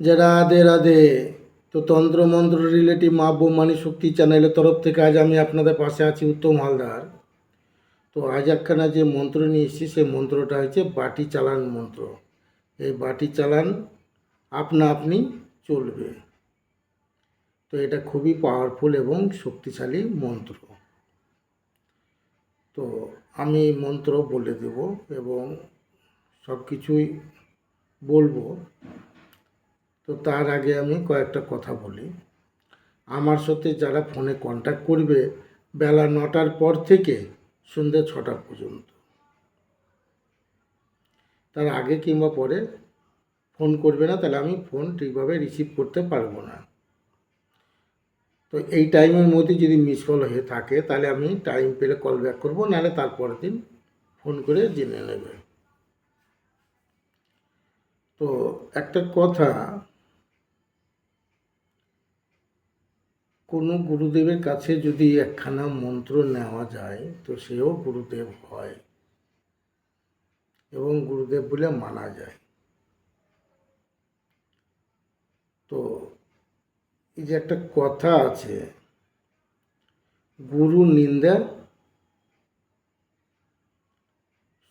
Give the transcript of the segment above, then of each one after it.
যে রাধে রাধে। তো তন্ত্র মন্ত্র রিলেটিভ মা বৌমানি শক্তি চ্যানেলের তরফ থেকে আজ আমি আপনাদের পাশে আছি উত্তম হালদার। তো আজ একখানা যে মন্ত্র নিয়ে এসেছি, সেই মন্ত্রটা হচ্ছে বাটি চালান মন্ত্র। এই বাটি চালান আপনা আপনি চলবে। তো এটা খুবই পাওয়ারফুল এবং শক্তিশালী মন্ত্র। তো আমি মন্ত্র বলে দেব এবং সব কিছুই বলব। তো তার আগে আমি কয়েকটা কথা বলি। আমার সাথে যারা ফোনে কন্ট্যাক্ট করবে, বেলা নটার পর থেকে সন্ধ্যে ছটা পর্যন্ত। তার আগে কিংবা পরে ফোন করবে না, তাহলে আমি ফোন ঠিকভাবে রিসিভ করতে পারব না। তো এই টাইমের মধ্যে যদি মিস কল হয়ে থাকে, তাহলে আমি টাইম পেলে কল ব্যাক করব, নাহলে তারপরের দিন ফোন করে জেনে নেবে। তো একটা কথা কোনো গুরুদেবের কাছে যদি একখানা মন্ত্র নেওয়া যায়, তো সেও গুরুদেব হয়। এবং গুরুদেব বলে মানা যায়। তো এই যে একটা কথা আছে, গুরু নিন্দা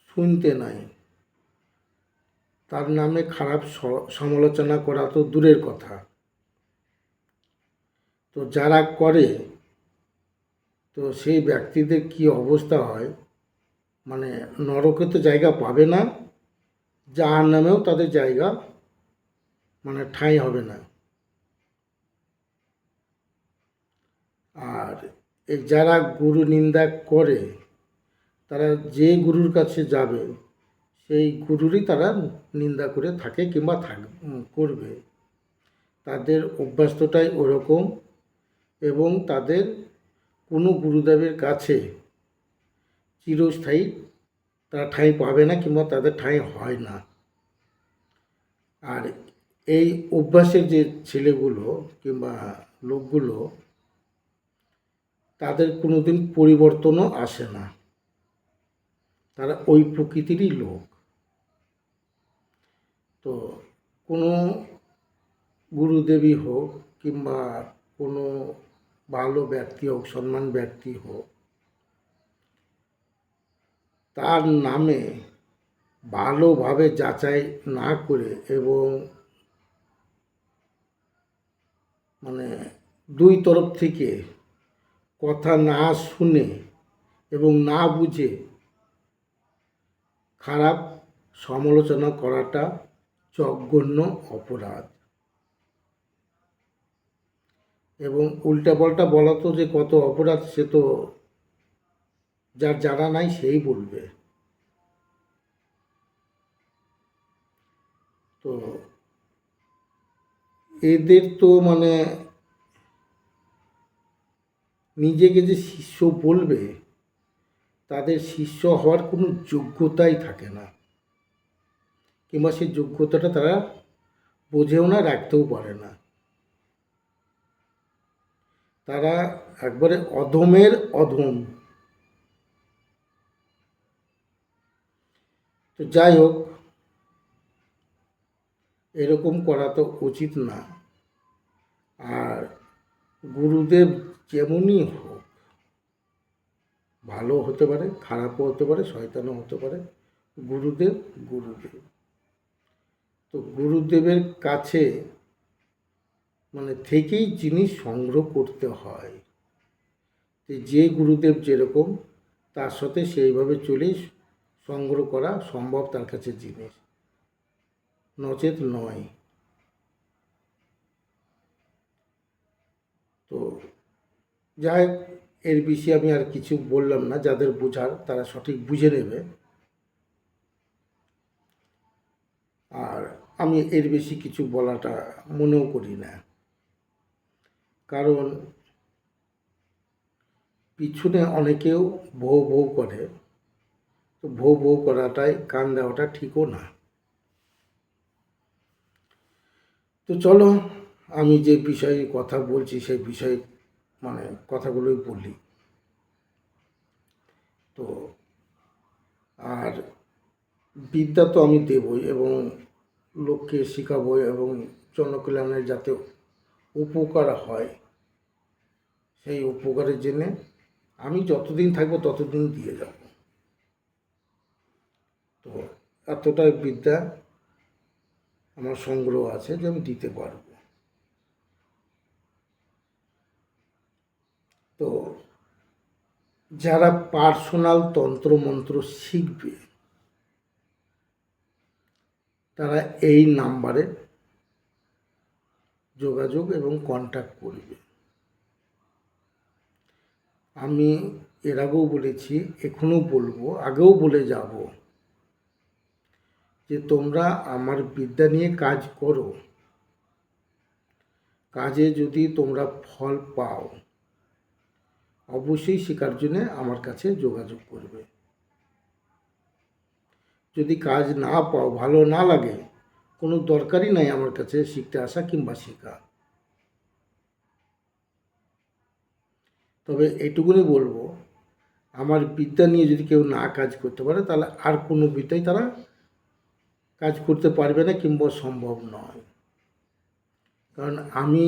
শুনতে নাই। তার নামে খারাপ সমালোচনা করা তো দূরের কথা। তো যারা করে, তো সেই ব্যক্তিদের কি অবস্থা হয়? মানে নরকে তো জায়গা পাবে না, যার নামেও তাদের জায়গা মানে ঠাঁই হবে না। আর যারা গুরু নিন্দা করে, তারা যে গুরুর কাছে যাবে, সেই গুরুরই তারা নিন্দা করে থাকে কিংবা থাক করবে। তাদের অভ্যাসটাই ওরকম। এবং তাদের কোনো গুরুদেবের কাছে চিরস্থায়ী তারা ঠাঁই পাবে না কিংবা তাদের ঠাঁই হয় না। আর এই অভ্যাসের যে ছেলেগুলো কিংবা লোকগুলো, তাদের কোনো দিন পরিবর্তনও আসে না। তারা ওই প্রকৃতিরই লোক। তো কোনো গুরুদেবী হোক কিংবা কোনো ভালো ব্যক্তি হোক, সম্মান ব্যক্তি হোক, তার নামে ভালোভাবে যাচাই না করে এবং মানে দুই তরফ থেকে কথা না শুনে এবং না বুঝে খারাপ সমালোচনা করাটা জঘন্য অপরাধ। এবং উল্টাপাল্টা বলা তো যে কত অপরাধ, সে তো যার জানা নাই সেই বলবে। তো এদের তো মানে নিজেকে যে শিষ্য বলবে, তাদের শিষ্য হওয়ার কোনো যোগ্যতাই থাকে না। কিংবা সেই যোগ্যতাটা তারা বোঝেও না, রাখতেও পারে না। তারা একবারে অধমের অধম। তো যাই হোক, এরকম করা তো উচিত না। আর গুরুদেব যেমনই হোক, ভালো হতে পারে, খারাপও হতে পারে, শয়তানও হতে পারে, গুরুদেব গুরুদেব। তো গুরুদেবের কাছে মানে থেকেই জিনিস সংগ্রহ করতে হয়। যে গুরুদেব যেরকম, তার সাথে সেইভাবে চলেই সংগ্রহ করা সম্ভব তার কাছে জিনিস। নচেত নয়। তো যাই এর বিষয়ে আমি আর কিছু বললাম না, যাদের বোঝার তারা সঠিক বুঝে নেবে। আর আমি এর বেশি কিছু বলাটা মনেও করি না। কারণ পিছনে অনেকেও ভৌ ভৌ করে, তো ভৌ ভৌ করাটাই, কান দেওয়াটা ঠিকও না। তো চলো, আমি যে বিষয়ে কথা বলছি, সেই বিষয়ে মানে কথাগুলোই বলি। তো আর বিদ্যা তো আমি দেবই এবং লোককে শেখাবো এবং জনকল্যাণের যাতে উপকার হয়। সেই উপকারের জন্যে আমি যতদিন থাকব ততদিন দিয়ে যাব। তো এতটাই বিদ্যা আমার সংগ্রহ আছে যে আমি দিতে পারব। তো যারা পার্সোনাল তন্ত্রমন্ত্র শিখবে, তারা এই নাম্বারে যোগাযোগ এবং কন্ট্যাক্ট করবে। আমি এর আগেও বলেছি এখনও বলব, আগেও বলে যাব যে তোমরা আমার বিদ্যা নিয়ে কাজ করো। কাজে যদি তোমরা ফল পাও, অবশ্যই শেখার জন্যে আমার কাছে যোগাযোগ করবে। যদি কাজ না পাও, ভালো না লাগে কোনো দরকারই নাই আমার কাছে শিখতে আসা কিংবা শেখা। তবে এটুকুনি বলব, আমার বিদ্যা নিয়ে যদি কেউ না কাজ করতে পারে, তাহলে আর কোনো বিদ্যায় তারা কাজ করতে পারবে না কিংবা সম্ভব নয়। কারণ আমি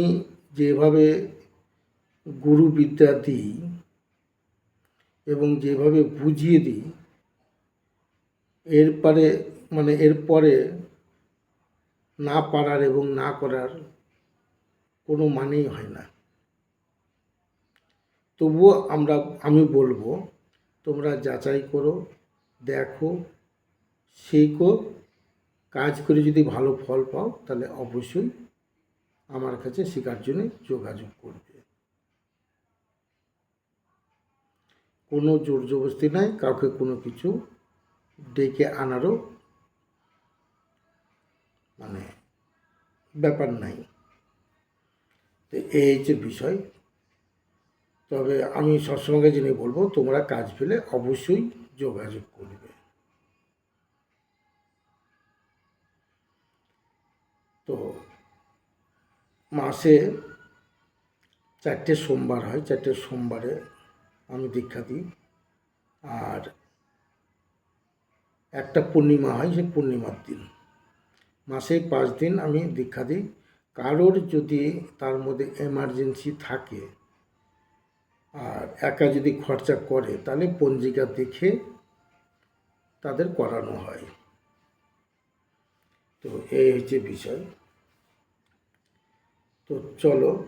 যেভাবে গুরু বিদ্যা দিই এবং যেভাবে বুঝিয়ে দিই, এরপরে মানে এরপরে না পারার এবং না করার কোনো মানেই হয় না। তবুও আমরা, আমি বলব, তোমরা যাচাই করো, দেখো, শেখো, কাজ করে যদি ভালো ফল পাও, তাহলে অবশ্যই আমার কাছে শেখার জন্য যোগাযোগ করবে। কোনো জোর জবস্তি নাই, কাউকে কোনো কিছু ডেকে আনারও মানে ব্যাপার নাই। তো এই হচ্ছে বিষয়, তবে আমি সবসময় জেনে বলব, তোমরা কাজ পেলে অবশ্যই যোগাযোগ করবে। তো মাসে চারটে সোমবার হয়, চারটে সোমবারে আমি দীক্ষা দিই। আর একটা পূর্ণিমা হয়, সেই পূর্ণিমার দিন। মাসে পাঁচ দিন আমি দীক্ষা দিই। কারোর যদি তার মধ্যে এমার্জেন্সি থাকে আর একা যদি খরচা করে, তাহলে পঞ্জিকা দেখে তাদের করানো হয়। তো এই হচ্ছে বিষয়। তো চলো,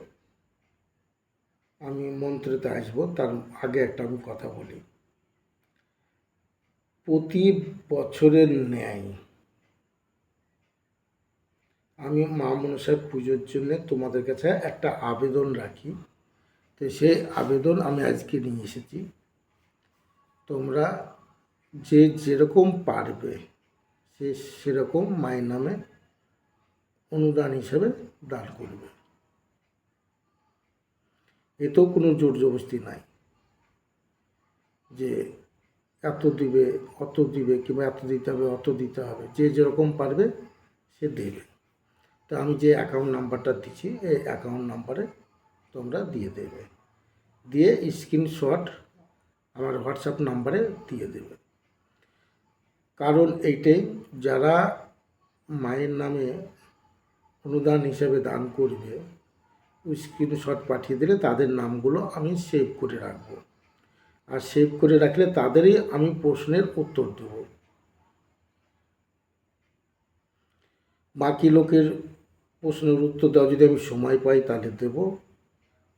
আমি মন্ত্রেতে আসব, তার আগে একটা আমি কথা বলি। প্রতি বছরের ন্যায় আমি মা মনসার পুজোর জন্য তোমাদের কাছে একটা আবেদন রাখি। তো সেই আবেদন আমি আজকে নিয়ে এসেছি। তোমরা যে যেরকম পারবে, সে সেরকম মায়ের নামে অনুদান হিসেবে দান করবে। এতেও কোনো জোর জবস্তি নাই। যে এত দিবে, অত দিবে কিংবা এত দিতে হবে, অত দিতে হবে, যে যেরকম পারবে সে দেবে। তো আমি যে অ্যাকাউন্ট নাম্বারটা দিচ্ছি এই অ্যাকাউন্ট নাম্বারে তোমরা দিয়ে দেবে। দিয়ে স্ক্রিনশট আমার হোয়াটসঅ্যাপ নাম্বারে দিয়ে দেবে। কারণ এইটাই যারা মায়ের নামে অনুদান হিসেবে দান করবে স্ক্রিনশট পাঠিয়ে দিলে তাদের নামগুলো আমি সেভ করে রাখব। আর সেভ করে রাখলে তাদেরই আমি প্রশ্নের উত্তর দেব। বাকি লোকের প্রশ্নের উত্তর দেওয়া যদি আমি সময় পাই তাহলে দেব।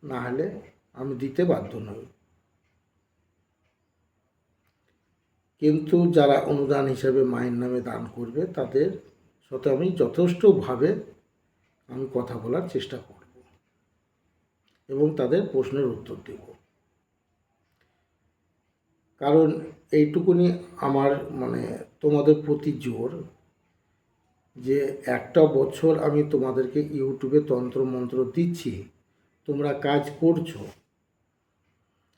না হলে আমি দিতে বাধ্য নই। কিন্তু যারা অনুদান হিসাবে মায়ের নামে দান করবে, তাদের সাথে আমি যথেষ্টভাবে আমি কথা বলার চেষ্টা করব এবং তাদের প্রশ্নের উত্তর দেব। কারণ এইটুকুনি আমার মানে তোমাদের প্রতি জোর। যে একটা বছর আমি তোমাদেরকে ইউটিউবে তন্ত্র মন্ত্র দিচ্ছি, তোমরা কাজ করছ,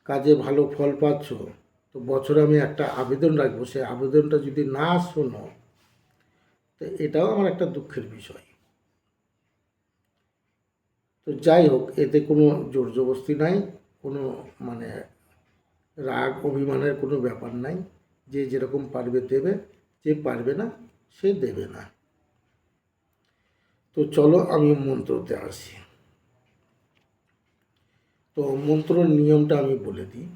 কাজে ভালো ফল পাচ্ছ, তো বছরে আমি একটা আবেদন রাখব, সেই আবেদনটা যদি না শোনো, তো এটাও আমার একটা দুঃখের বিষয়। তো যাই হোক, এতে কোনো জোর জবস্তি নাই, কোনো মানে রাগ, অভিমানের কোনো ব্যাপার নাই, যে যেরকম পারবে দেবে, যে পারবে না, সে দেবে না। তো চলো আমি মন্ত্রতে আসি। তো মন্ত্র নিয়মটা আমি বলে দিই।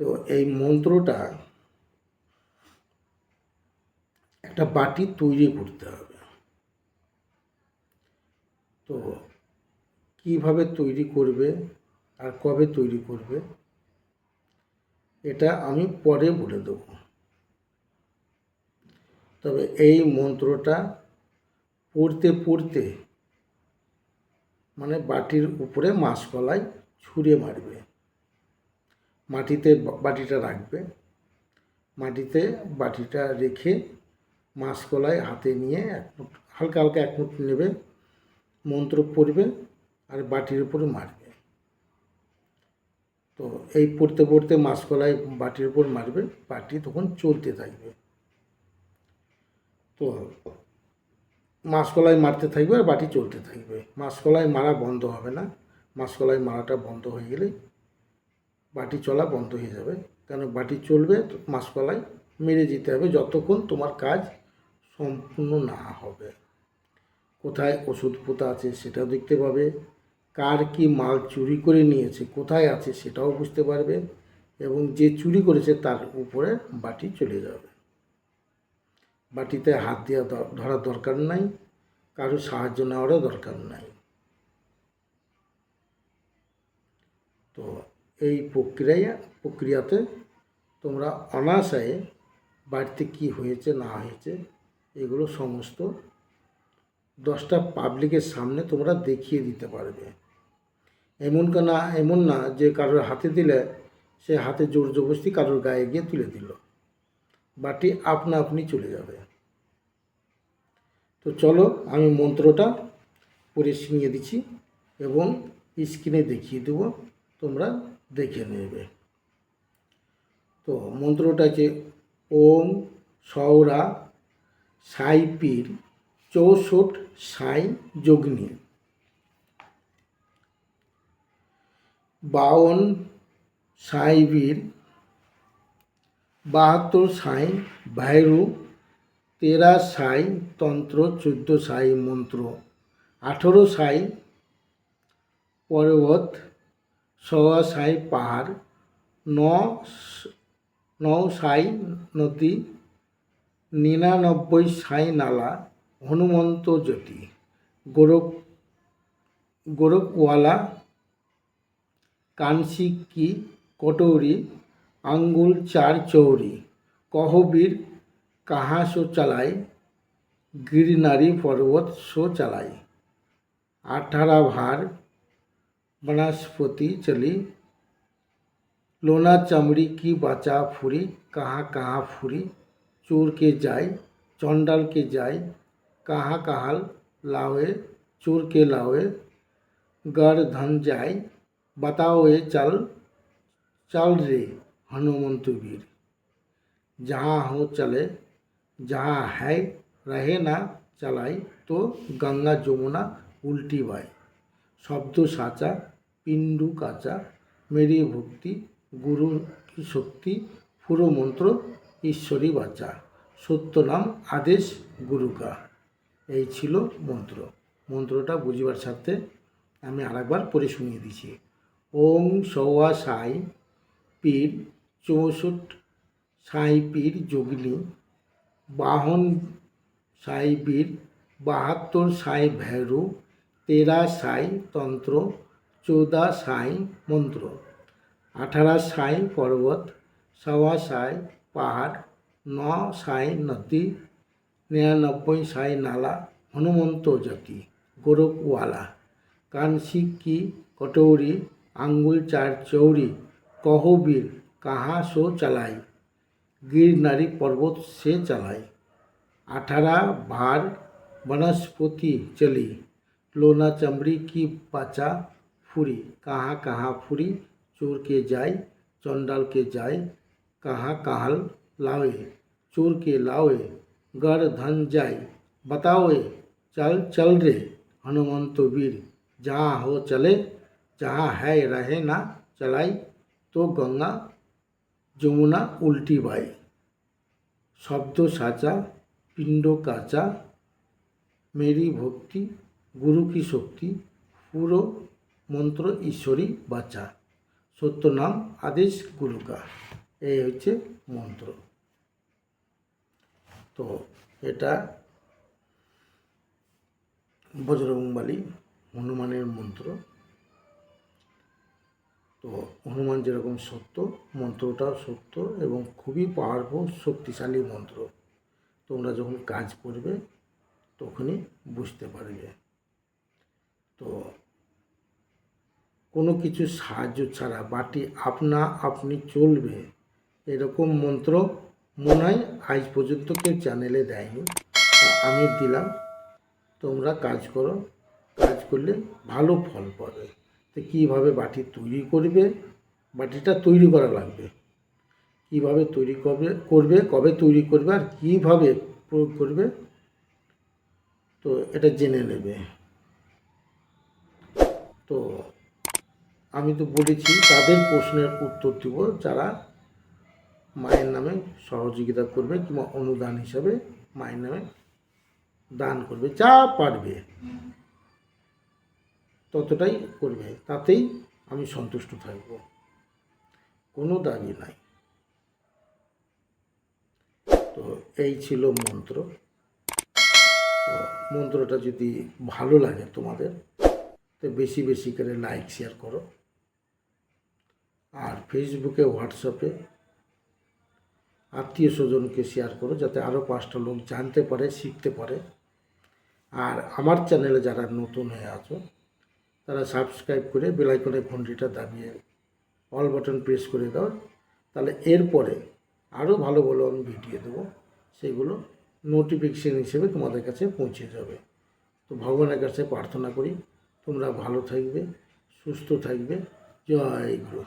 তো এই মন্ত্রটা একটা বাটি তৈরি করতে হবে। তো কীভাবে তৈরি করবে আর কবে তৈরি করবে, এটা আমি পরে বলে দেবো। তবে এই মন্ত্রটা পড়তে পড়তে মানে বাটির উপরে মাসকলাই ছুঁড়ে মারবে। মাটিতে বাটিটা রাখবে। মাটিতে বাটিটা রেখে মাসকলাই হাতে নিয়ে এক মুঠ, হালকা হালকা এক মুঠ নেবে, মন্ত্র পড়বে আর বাটির উপরে মারবে। তো এই পড়তে পড়তে মাসকলাই বাটির উপর মারবে, বাটি তখন চলতে থাকবে। তো মাসকলাই মারতে থাকবে আর বাটি চলতে থাকবে। মাসকলাই মারা বন্ধ হবে না। মাসকলাই মারাটা বন্ধ হয়ে গেলে বাটি চলা বন্ধ হয়ে যাবে। কারণ বাটি চলবে মাসকলাই মেরে যেতে হবে যতক্ষণ তোমার কাজ সম্পূর্ণ না হবে। কোথায় ওষুধ পোতা আছে সেটাও দেখতে পাবে। কার কি মাল চুরি করে নিয়েছে, কোথায় আছে সেটাও বুঝতে পারবে এবং যে চুরি করেছে তার উপরে বাটি চলে যাবে। বাটিতে হাত দেওয়া ধরার দরকার নাই, কারও সাহায্য নেওয়ারও দরকার নাই। তো এই প্রক্রিয়া, প্রক্রিয়াতে তোমরা অনায়াসে বাড়িতে কি হয়েছে, না হয়েছে, এগুলো সমস্ত দশটা পাবলিকের সামনে তোমরা দেখিয়ে দিতে পারবে। এমন না এমন না যে কারোর হাতে দিলে, সে হাতে জোর জবরদস্তি কারোর গায়ে গিয়ে তুলে দিল। বাটি আপনা আপনি চলে যাবে। তো চলো আমি মন্ত্রটা পড়ে শিঙিয়ে দিচ্ছি এবং স্ক্রিনে দেখিয়ে দেবো, তোমরা দেখে নেবে। তো মন্ত্রটা আছে ওম সৌরা সাই পীর চৌষট সাই যোগনী। বাউন সাই বীর বাহাত্তর সাই ভৈরু তেরা সাই তন্ত্র, চোদ্দ সাই মন্ত্র। আঠেরো সাই পর্বত সওয়া সাই পাহাড়, ন সাই নদী, নিরানব্বই সাই নালা, হনুমন্ত জ্যোতি। গোরখ গোরখওয়ালা কানসি কি, কটৌরি अंगुल चार चौरी कहबीर कहाँ सो चलाए गिरनारी पर्वत सो चलाए अठारह भार वनस्पति चली लोना चमड़ी की बाचा फूरी कहाँ कहाँ फूरी चोर के जाय चंडल के जाय कहाँ कहाँ लावे चोर के लावे गढ़ धन जाय बताओ ये चल चल रे हनुमंत वीर जहाँ हो चले जहाँ है रहे ना चलाई तो गंगा যমুনা উল্টি বাই শব্দ সাচা পিণ্ডু কাচা মেরি ভক্তি গুরু কি শক্তি পুরো মন্ত্র ঈশ্বরী বাচা সত্য নাম আদেশ গুরুকা এই ছিল মন্ত্র মন্ত্রটা বুঝবার সাথে আমি আরেকবার পড়ে শুনিয়ে দিচ্ছি ওম সৌয়া সাই পীর চৌষট সাই পীর যোগিনী বাহন সাই বীর বাহাত্তর সাই ভৈরু, তেরা সাই তন্ত্র, চৌদা সাই মন্ত্র, আঠারা সাই পর্বত, সওয়া সাই পাহাড়, ন সাই নদী, নিরানব্বই সাই নালা, হনুমন্ত জাতি, গোরখওয়ালা কানসি কি কটৌরি, আঙ্গুল চার চৌরি কহবীর कहाँ सो चलाई? गिरनारी पर्वत से चलाई। अठारह भार वनस्पति चली। लोना चमड़ी की पाचा फुरी। कहाँ कहाँ फुरी? चोर के जाए चंडाल के जाए कहाँ कहाँ लावे? चोर के लावे गर धन जाए बताओए, चल चल रे, हनुमंत तो वीर। जहाँ हो चले, जहाँ है रहे ना चलाई तो गंगा যমুনা উল্টি বাই শব্দ সাচা, পিণ্ড কাঁচা, মেরি ভক্তি, গুরু কি শক্তি, পুরো মন্ত্র ঈশ্বরী বাচা। সত্য নাম আদেশ গুরুকা এই হচ্ছে মন্ত্র। তো এটা বজরংবালী হনুমানের মন্ত্র। তো হনুমান যেরকম সত্য মন্ত্রটাও সত্য এবং খুবই পাওয়ারফুল শক্তিশালী মন্ত্র। তোমরা যখন কাজ করবে, তখনই বুঝতে পারবে। তো কোনো কিছু সাহায্য ছাড়া, বাটি আপনা আপনি চলবে, এরকম মন্ত্র মনে হয় আজ পর্যন্ত কেউ চ্যানেলে দেয়নি। আমি দিলাম, তোমরা কাজ করো, কাজ করলে ভালো ফল পাবে। তো কীভাবে বাটি তৈরি করবে, বাটিটা তৈরি করা লাগবে। কীভাবে তৈরি করবে করবে, কবে তৈরি করবে আর কীভাবে প্রয়োগ করবে, তো এটা জেনে নেবে। তো আমি তো বলেছি, তাদের প্রশ্নের উত্তর দিব যারা মায়ের নামে সহযোগিতা করবে কিংবা অনুদান হিসাবে মায়ের নামে দান করবে, যা পারবে। ততটাই করবে, তাতেই আমি সন্তুষ্ট থাকব। কোনো দাবি নাই। তো এই ছিল মন্ত্র। তো মন্ত্রটা যদি ভালো লাগে তোমাদের, তো বেশি বেশি করে লাইক, শেয়ার করো। আর ফেসবুকে, হোয়াটসঅ্যাপে আত্মীয় স্বজনকে শেয়ার করো, যাতে আরও পাঁচটা লোক জানতে পারে, শিখতে পারে। আর আমার চ্যানেলে যারা নতুন হয়ে আছো তারা সাবস্ক্রাইব করে বেলাইকনে ঘন্টিটা দাবিয়ে অল বাটন প্রেস করে দাও। তাহলে এরপরে আরও ভালো ভালো আমি ভিডিও দেবো। সেগুলো নোটিফিকেশান হিসেবে তোমাদের কাছে পৌঁছে যাবে। তো ভগবানের কাছে প্রার্থনা করি, তোমরা ভালো থাকবে, সুস্থ থাকবে। জয় গুরু।